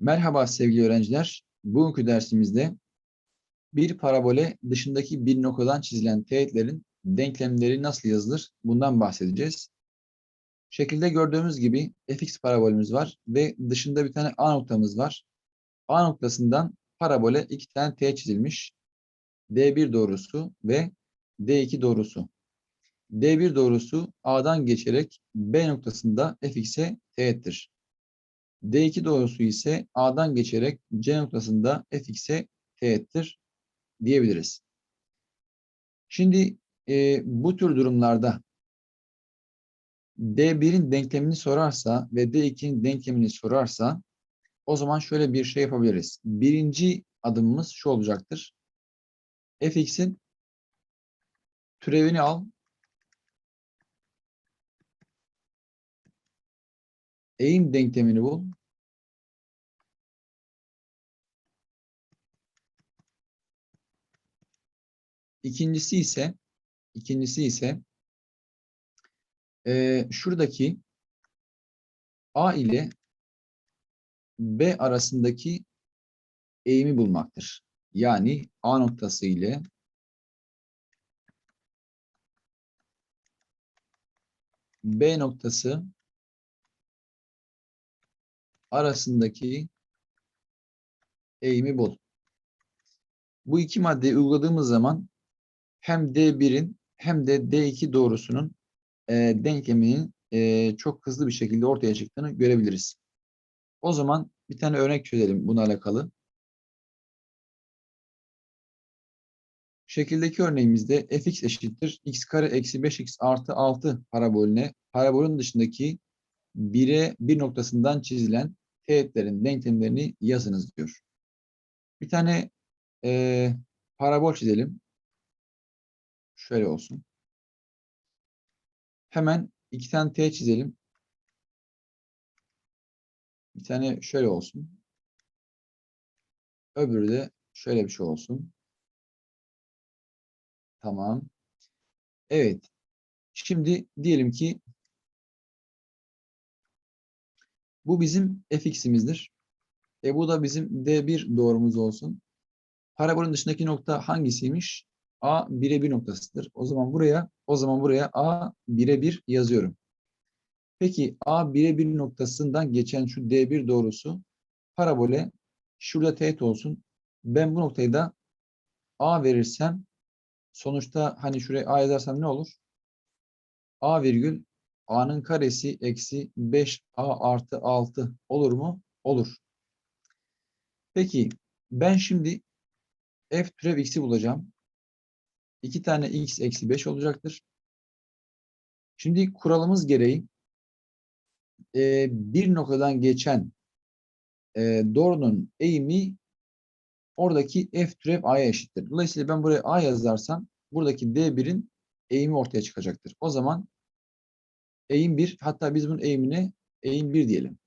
Merhaba sevgili öğrenciler. Bugünkü dersimizde bir parabole dışındaki bir noktadan çizilen teğetlerin denklemleri nasıl yazılır bundan bahsedeceğiz. Şekilde gördüğümüz gibi fx parabolümüz var ve dışında bir tane A noktamız var. A noktasından parabole iki tane teğet çizilmiş. D1 doğrusu ve D2 doğrusu. D1 doğrusu A'dan geçerek B noktasında fx'e teğettir. D2 doğrusu ise A'dan geçerek C noktasında fx'e teğettir diyebiliriz. Şimdi e, bu tür durumlarda D1'in denklemini sorarsa ve D2'nin denklemini sorarsa o zaman şöyle bir şey yapabiliriz. Birinci adımımız şu olacaktır. fx'in türevini al. Eğim denklemini bul. İkincisi ise ikincisi ise e, şuradaki A ile B arasındaki eğimi bulmaktır. Yani A noktası ile B noktası arasındaki eğimi bul. Bu iki maddeyi uyguladığımız zaman hem D1'in hem de D2 doğrusunun e, denkleminin e, çok hızlı bir şekilde ortaya çıktığını görebiliriz. O zaman bir tane örnek çözelim bununla alakalı. Şekildeki örneğimizde fx eşittir x kare eksi 5x artı 6 parabolüne parabolün dışındaki 1'e 1 noktasından çizilen teğetlerin denklemlerini yazınız diyor. Bir tane e, parabol çizelim. Şöyle olsun. Hemen iki tane T çizelim. Bir tane şöyle olsun. Öbürü de şöyle bir şey olsun. Tamam. Evet. Şimdi diyelim ki bu bizim fx'imizdir. E bu da bizim d1 doğrumuz olsun. Parabolün dışındaki nokta hangisiymiş? A 1'e 1 noktasıdır. O zaman buraya o zaman buraya A 1'e 1 yazıyorum. Peki A 1'e 1 noktasından geçen şu D1 doğrusu parabole şurada teğet olsun. Ben bu noktayı da A verirsem sonuçta hani şuraya A yazarsam ne olur? A virgül A'nın karesi eksi 5A artı 6 olur mu? Olur. Peki ben şimdi f türev x'i bulacağım. 2 tane x eksi 5 olacaktır. Şimdi kuralımız gereği e, bir noktadan geçen e, doğrunun eğimi oradaki f türev a'ya eşittir. Dolayısıyla ben buraya a yazarsam buradaki d1'in eğimi ortaya çıkacaktır. O zaman eğim 1 hatta biz bunun eğimine eğim 1 diyelim.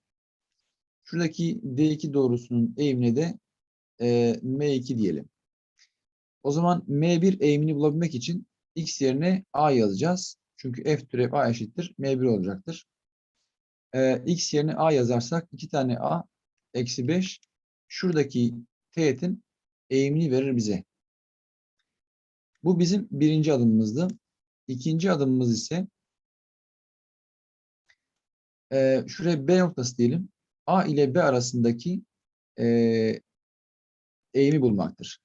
Şuradaki d2 doğrusunun eğimine de e, m2 diyelim. O zaman M1 eğimini bulabilmek için x yerine A yazacağız. Çünkü f türev A eşittir M1 olacaktır. Ee, x yerine A yazarsak 2 tane A eksi 5 şuradaki teğetin eğimini verir bize. Bu bizim birinci adımımızdı. İkinci adımımız ise e, şuraya B noktası diyelim. A ile B arasındaki e, eğimi bulmaktır.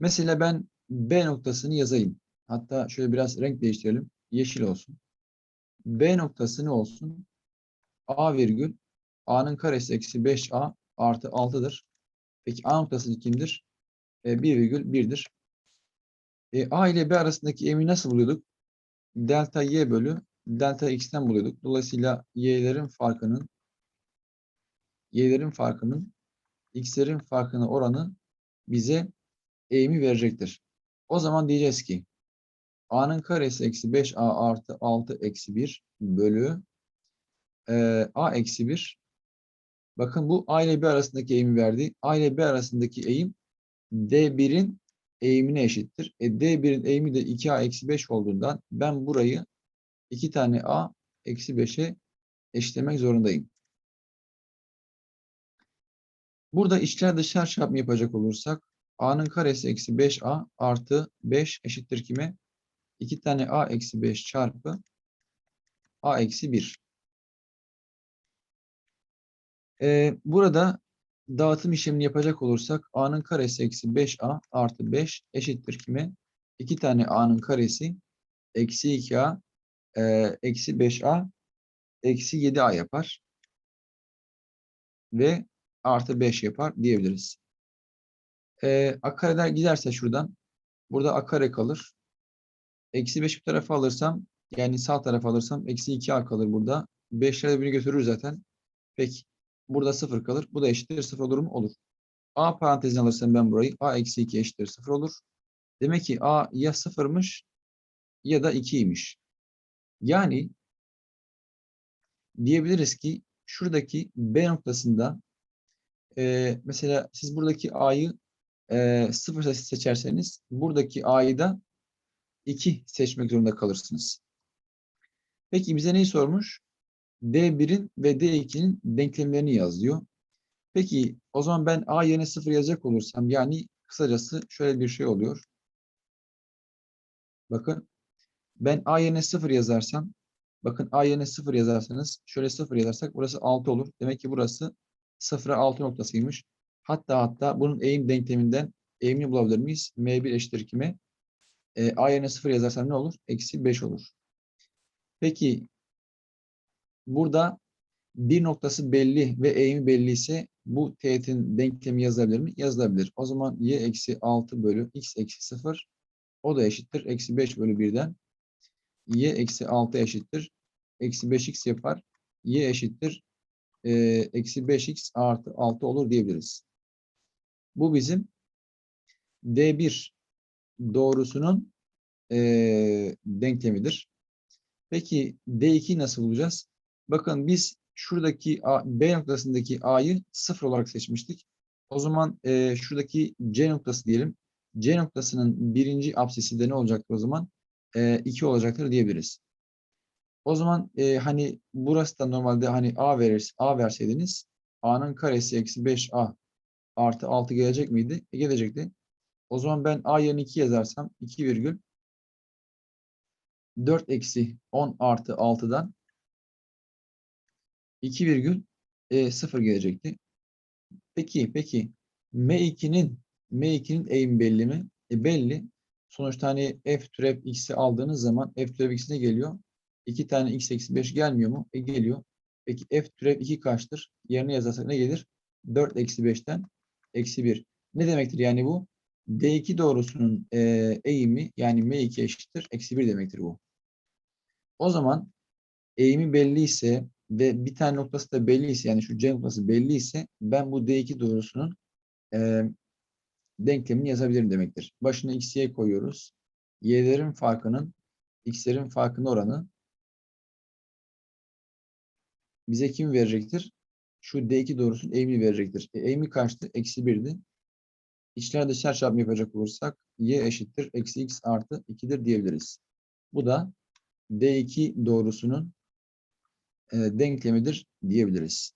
Mesela ben B noktasını yazayım. Hatta şöyle biraz renk değiştirelim. Yeşil olsun. B noktası ne olsun? A virgül A'nın karesi eksi 5A artı 6'dır. Peki A noktası kimdir? E, 1 virgül 1'dir. E, A ile B arasındaki eğimi nasıl buluyorduk? Delta Y bölü delta X'ten buluyorduk. Dolayısıyla Y'lerin farkının Y'lerin farkının X'lerin farkına oranı bize eğimi verecektir. O zaman diyeceğiz ki a'nın karesi eksi 5a artı 6 eksi 1 bölü e, a eksi 1 bakın bu a ile b arasındaki eğimi verdi. a ile b arasındaki eğim d1'in eğimine eşittir. E, d1'in eğimi de 2a eksi 5 olduğundan ben burayı 2 tane a eksi 5'e eşitlemek zorundayım. Burada içler dışlar çarpımı yapacak olursak a'nın karesi eksi 5a artı 5 eşittir kime? 2 tane a eksi 5 çarpı a eksi 1. Ee, burada dağıtım işlemini yapacak olursak a'nın karesi eksi 5a artı 5 eşittir kime? 2 tane a'nın karesi eksi 2a e, eksi 5a eksi 7a yapar. Ve artı 5 yapar diyebiliriz. E, a kareler giderse şuradan burada a kare kalır. Eksi 5 bir tarafa alırsam yani sağ tarafa alırsam eksi 2a kalır burada. 5'ler birbirini götürür zaten. Peki burada 0 kalır. Bu da eşittir 0 olur mu? Olur. a parantezine alırsam ben burayı a eksi 2 eşittir 0 olur. Demek ki a ya 0'mış ya da 2'ymiş. Yani diyebiliriz ki şuradaki B noktasında e, mesela siz buradaki A'yı e, 0 seçerseniz buradaki A'yı da 2 seçmek zorunda kalırsınız. Peki bize neyi sormuş? D1'in ve D2'nin denklemlerini yaz diyor. Peki o zaman ben A yerine 0 yazacak olursam yani kısacası şöyle bir şey oluyor. Bakın ben A yerine 0 yazarsam bakın A yerine 0 yazarsanız şöyle 0 yazarsak burası 6 olur. Demek ki burası 0'a 6 noktasıymış. Hatta hatta bunun eğim denkleminden eğimini bulabilir miyiz? M1 eşittir kime? E, A yerine 0 yazarsam ne olur? Eksi 5 olur. Peki burada bir noktası belli ve eğimi belli ise bu teğetin denklemi yazılabilir mi? Yazılabilir. O zaman y eksi 6 bölü x eksi 0 o da eşittir. Eksi 5 bölü 1'den y eksi 6 eşittir. Eksi 5x yapar. y eşittir. E, eksi 5x artı 6 olur diyebiliriz. Bu bizim D1 doğrusunun e, denklemidir. Peki D2'yi nasıl bulacağız? Bakın biz şuradaki A, B noktasındaki A'yı 0 olarak seçmiştik. O zaman e, şuradaki C noktası diyelim. C noktasının birinci apsisi de ne olacaktır o zaman? E, 2 olacaktır diyebiliriz. O zaman e, hani burası da normalde hani A verir, A verseydiniz A'nın karesi eksi 5A artı 6 gelecek miydi? E, gelecekti. O zaman ben A yerine 2 yazarsam 2 virgül 4 eksi 10 artı 6'dan 2 virgül e, 0 gelecekti. Peki, peki M2'nin M2'nin eğim belli mi? E, belli. Sonuçta hani f türev x'i aldığınız zaman f türev x ne geliyor? 2 tane x eksi 5 gelmiyor mu? E geliyor. Peki f türev 2 kaçtır? Yerine yazarsak ne gelir? 4 eksi 5'ten eksi 1. Ne demektir yani bu? D2 doğrusunun e, eğimi yani M2 eşittir. Eksi 1 demektir bu. O zaman eğimi belli ise ve bir tane noktası da belli ise yani şu C noktası belli ise ben bu D2 doğrusunun e, denklemini yazabilirim demektir. Başına x, y koyuyoruz. Y'lerin farkının x'lerin farkının oranı bize kim verecektir? Şu D2 doğrusunun eğimini verecektir. E, eğimi kaçtı? Eksi 1'di. İçler dışlar çarpımı yapacak olursak y eşittir. Eksi x artı 2'dir diyebiliriz. Bu da D2 doğrusunun e, denklemidir diyebiliriz.